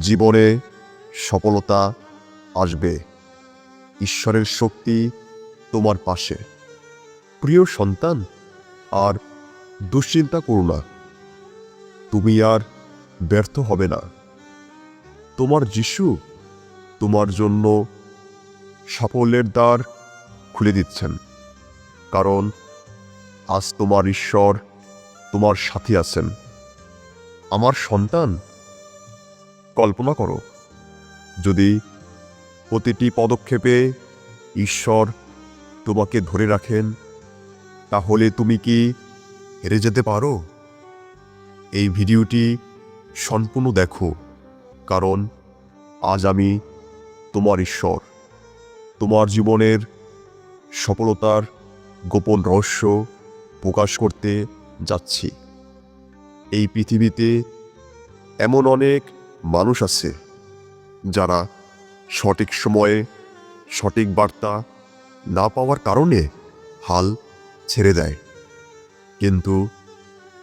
জীবনে সফলতা আসবে। ঈশ্বরের শক্তি তোমার পাশে। প্রিয় সন্তান, আর দুশ্চিন্তা করো না। তুমি আর ব্যর্থ হবে না। তোমার যিশু তোমার জন্য সাফল্যের দ্বার খুলে দিচ্ছেন। কারণ আজ তোমার ঈশ্বর তোমার সাথে আছেন। আমার সন্তান কল্পনা করো, যদি প্রতিটি পদক্ষেপে ঈশ্বর তোমাকে ধরে রাখেন, তাহলে তুমি কি হেরে যেতে পারো? এই ভিডিওটি সম্পূর্ণ দেখো, কারণ আজ আমি তোমার ঈশ্বর, তোমার জীবনের সফলতার গোপন রহস্য প্রকাশ করতে যাচ্ছি। এই পৃথিবীতে এমন অনেক মানুষ আছে যারা সঠিক সময়ে সঠিক বার্তা না পাওয়ার কারণে হাল ছেড়ে দেয়। কিন্তু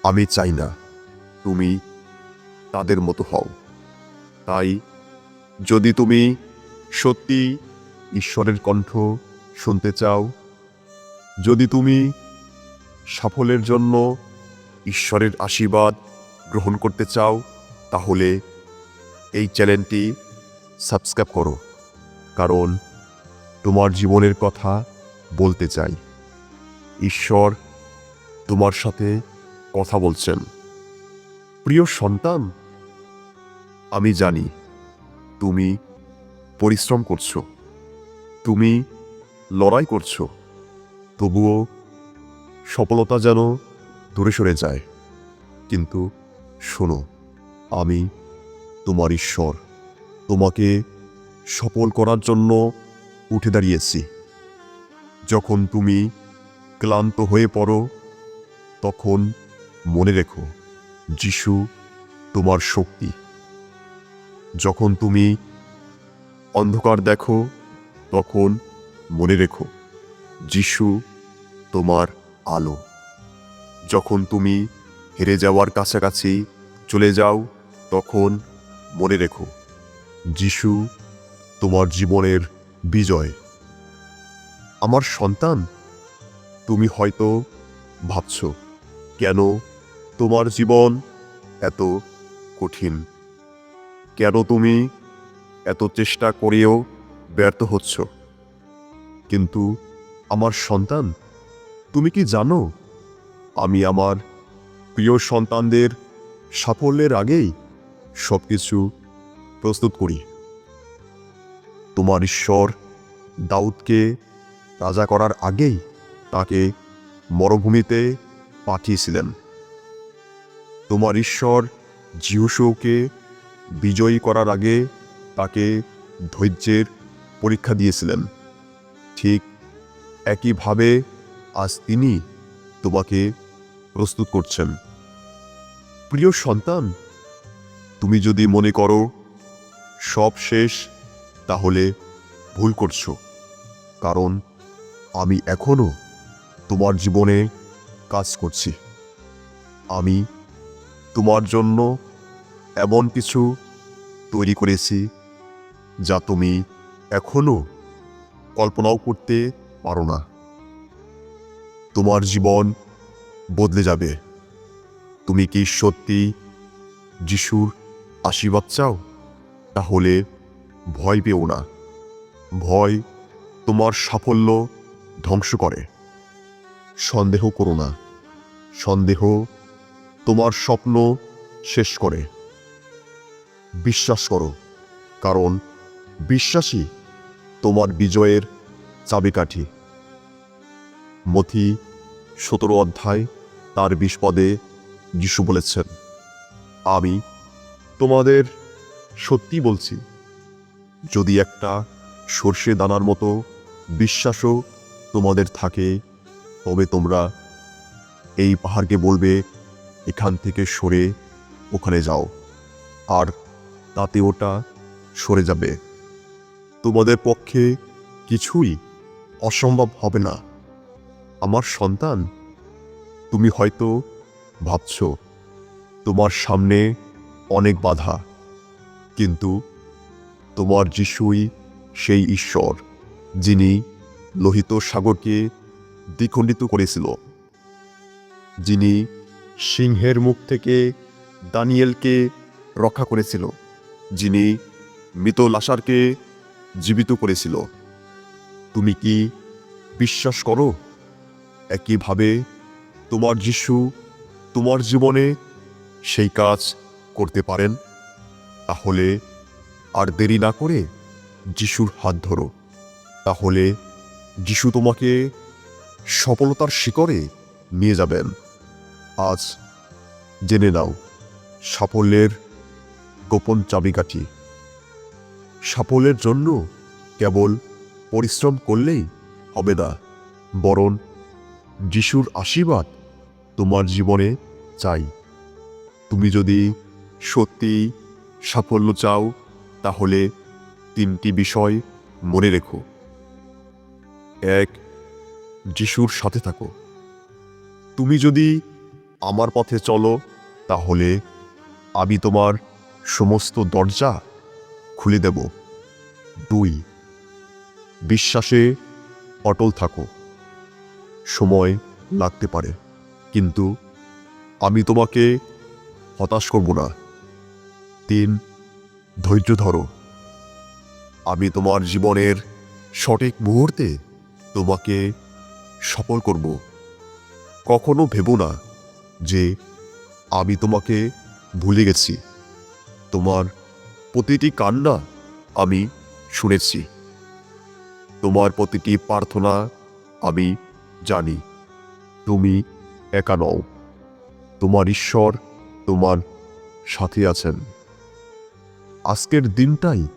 আমি চাই না তুমি তাদের মতো হও। তাই যদি তুমি সত্যি ঈশ্বরের কণ্ঠ শুনতে চাও, যদি তুমি সাফল্যের জন্য ঈশ্বরের আশীর্বাদ গ্রহণ করতে চাও, তাহলে এই চ্যানেলটি সাবস্ক্রাইব করো, কারণ তোমার জীবনের কথা বলতে চাই। ঈশ্বর তোমার সাথে কথা বলছেন। প্রিয় সন্তান, আমি জানি তুমি পরিশ্রম করছ, তুমি লড়াই করছ, তবুও সফলতা যেন দূরে সরে যায়। কিন্তু শোনো, আমি তোমার ঈশ্বর, তোমাকে সফল করার জন্য উঠে দাঁড়িয়েছি। যখন তুমি ক্লান্ত হয়ে পড়ো, তখন মনে রেখো, যিশু তোমার শক্তি। যখন তুমি অন্ধকার দেখো, তখন মনে রেখো, যিশু তোমার আলো। যখন তুমি হেরে যাওয়ার কাছাকাছি চলে যাও, তখন মনে রেখো, যিশু তোমার জীবনের বিজয়। আমার সন্তান, তুমি হয়তো ভাবছ, কেন তোমার জীবন এত কঠিন? কেন তুমি এত চেষ্টা করেও ব্যর্থ হচ্ছ? কিন্তু আমার সন্তান, তুমি কি জানো, আমি আমার প্রিয় সন্তানদের সাফল্যের আগেই সব কিছু প্রস্তুত করি। তোমার ঈশ্বর দাউদকে রাজা করার আগেই তাকে মরুভূমিতে পাঠিয়েছিলেন। তোমার ঈশ্বর জিহুসুকে বিজয়ী করার আগে তাকে ধৈর্যের পরীক্ষা দিয়েছিলেন। ঠিক একইভাবে আজ তিনি তোমাকে প্রস্তুত করছেন। প্রিয় সন্তান তুমি যদি মনে করো, সব শেষ, তাহলে ভুল করছ। কারণ আমি এখনও তোমার জীবনে কাজ করছি। আমি তোমার জন্য এমন কিছু তৈরি করেছি, যা তুমি এখনও কল্পনাও করতে পারো না। তোমার জীবন বদলে যাবে। তুমি কি সত্যি যিশুর আশীর্বাদ চাও? তাহলে ভয় পেও না। ভয় তোমার সাফল্য ধ্বংস করে। সন্দেহ করো না। সন্দেহ তোমার স্বপ্ন শেষ করে। বিশ্বাস করো, কারণ বিশ্বাসী তোমার বিজয়ের চাবিকাঠি। মথি সতেরো অধ্যায় তার বিশ পদে যিশু বলেছেন, আমি তোমাদের সত্যি বলছি, যদি একটা সর্ষে দানার মতো বিশ্বাসও তোমাদের থাকে, তবে তোমরা এই পাহাড়কে বলবে, এখান থেকে সরে ওখানে যাও, আর তাতে ওটা সরে যাবে। তোমাদের পক্ষে কিছুই অসম্ভব হবে না। আমার সন্তান, তুমি হয়তো ভাবছ, তোমার সামনে অনেক বাধা। কিন্তু তোমার যিশুই সেই ঈশ্বর, যিনি লোহিত সাগরকে দ্বিখণ্ডিত করেছিল। যিনি সিংহের মুখ থেকে দানিয়েলকে রক্ষা করেছিল। যিনি মৃত লাসারকে জীবিত করেছিল। তুমি কি বিশ্বাস করো? একইভাবে তোমার যিশু তোমার জীবনে সেই কাজ করতে পারেন, তাহলে আর দেরি না করে যিশুর হাত ধরো। তাহলে যিশু তোমাকে সফলতার শিকরে নিয়ে যাবেন। আজ জেনে নাও, সাফল্যের গোপন চাবিকাঠি। সাফল্যের জন্য কেবল পরিশ্রম করলেই হবে না, বরং যিশুর আশীর্বাদ তোমার জীবনে চাই। তুমি যদি সত্যি সাফল্য চাও, তাহলে তিনটি বিষয় মনে রেখো। এক, যিশুর সাথে থাকো। তুমি যদি আমার পথে চলো, তাহলে আমি তোমার সমস্ত দরজা খুলে দেব। দুই, বিশ্বাসে অটল থাকো। সময় লাগতে পারে, কিন্তু আমি তোমাকে হতাশ করব না। তিন, ধৈর্য ধরো। আমি তোমার জীবনের সঠিক মুহূর্তে তোমাকে সফল করব। কখনো ভেবো না যে আমি তোমাকে ভুলে গেছি। তোমার প্রতিটি কান্না আমি শুনেছি। তোমার প্রতিটি প্রার্থনা আমি জানি। তুমি একা নও। তোমার ঈশ্বর তোমার সাথে আছেন। আজকের দিনটাই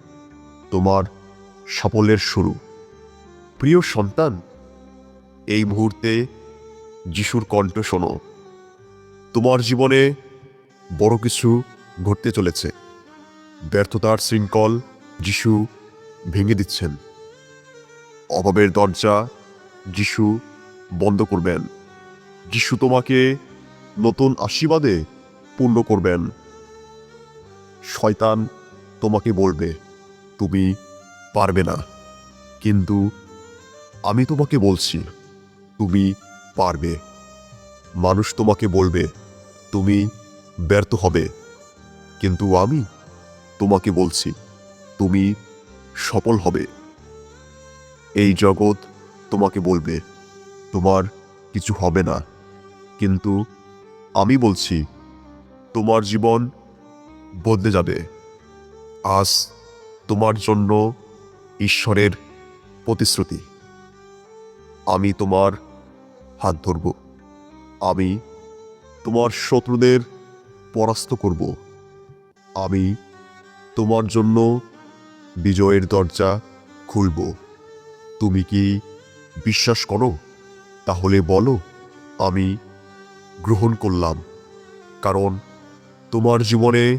তোমার সাফল্যের শুরু। প্রিয় সন্তান, এই মুহূর্তে যিশুর কণ্ঠ শোনো। তোমার জীবনে বড় কিছু ঘটতে চলেছে। ব্যর্থতার শৃঙ্খল যিশু ভেঙে দিচ্ছেন। অভাবের দরজা যিশু বন্ধ করবেন। যিশু তোমাকে নতুন আশীর্বাদে পূর্ণ করবেন। শয়তান তোমাকে বলবে, তুমি পারবে না। কিন্তু আমি তোমাকে বলছি, তুমি পারবে। মানুষ তোমাকে বলবে, তুমি ব্যর্থ হবে। কিন্তু আমি তোমাকে বলছি, তুমি সফল হবে। এই জগৎ তোমাকে বলবে, তোমার কিছু হবে না। কিন্তু আমি বলছি, তোমার জীবন বদলে যাবে। আজ তোমার জন্য ঈশ্বরের প্রতিশ্রুতি। আমি তোমার হাত ধরব। আমি তোমার শত্রুদের পরাস্ত করব। আমি তোমার জন্য বিজয়ের দরজা খুলব। তুমি কি বিশ্বাস করো? তাহলে বলো, আমি গ্রহণ করলাম। কারণ তোমার জীবনে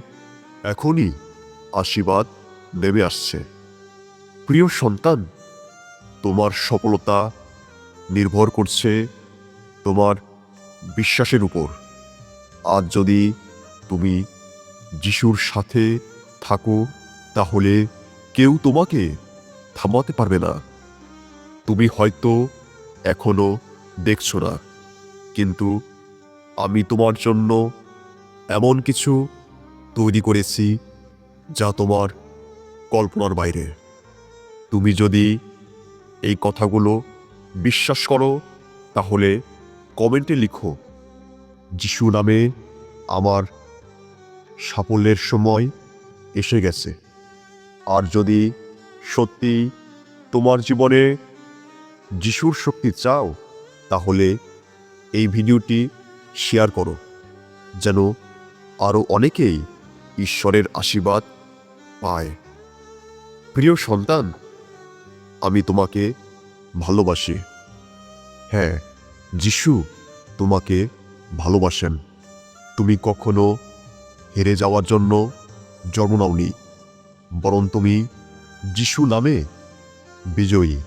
এখনই আশীর্বাদ নেমে আসছে। প্রিয় সন্তান, তোমার সফলতা নির্ভর করছে তোমার বিশ্বাসের উপর। আজ যদি তুমি যিশুর সাথে থাকো, তাহলে কেউ তোমাকে থামাতে পারবে না। তুমি হয়তো এখনও দেখছ না, কিন্তু আমি তোমার জন্য এমন কিছু তৈরি করেছি যা তোমার কল্পনার বাইরে। তুমি যদি এই কথাগুলো বিশ্বাস করো, তাহলে কমেন্টে লিখো, যিশু নামে আমার সাফল্যের সময় এসে গেছে। আর যদি সত্যি তোমার জীবনে যিশুর শক্তি চাও, তাহলে এই ভিডিওটি শেয়ার করো, যেন আরও অনেকেই ঈশ্বরের আশীর্বাদ পায়। প্রিয় সন্তান, আমি তোমাকে ভালোবাসি। হ্যাঁ যিশু তোমাকে ভালোবাসেন। তুমি কখনো হেরে যাওয়ার জন্য জন্ম নাওনি, বরং তুমি যিশু নামে বিজয়ী।